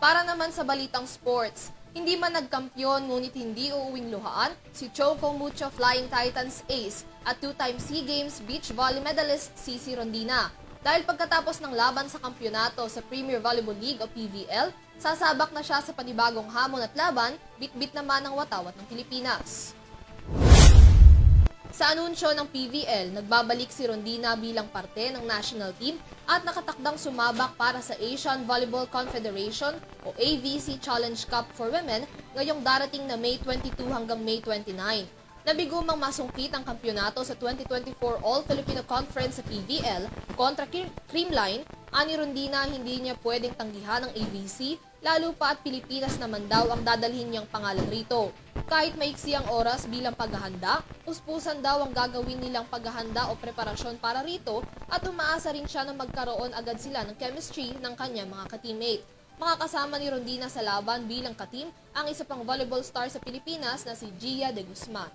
Para naman sa balitang sports, hindi man nagkampiyon ngunit hindi uuwing luhaan si Choco Mucho Flying Titans ace at two-time SEA Games beach volley medalist Cici Rondina. Dahil pagkatapos ng laban sa kampyonato sa Premier Volleyball League o PVL, sasabak na siya sa panibagong hamon at laban, bit-bit naman ang watawat ng Pilipinas. Sa anunsyo ng PVL, nagbabalik si Rondina bilang parte ng national team at nakatakdang sumabak para sa Asian Volleyball Confederation o AVC Challenge Cup for Women ngayong darating na May 22 hanggang May 29. Nabigumang masungkit ang kampyonato sa 2024 All-Filipino Conference sa PVL kontra Cre- Creamline, ani Rondina hindi niya pwedeng tanggihan ang AVC, lalo pa at Pilipinas naman daw ang dadalhin niyang pangalan rito. Kahit maiksi ang oras bilang paghahanda, puspusan daw ang gagawin nilang paghahanda o preparasyon para rito at umaasa rin siya na magkaroon agad sila ng chemistry ng kanyang mga ka-teammate. Makakasama ni Rondina sa laban bilang katim ang isa pang volleyball star sa Pilipinas na si Gia de Guzman.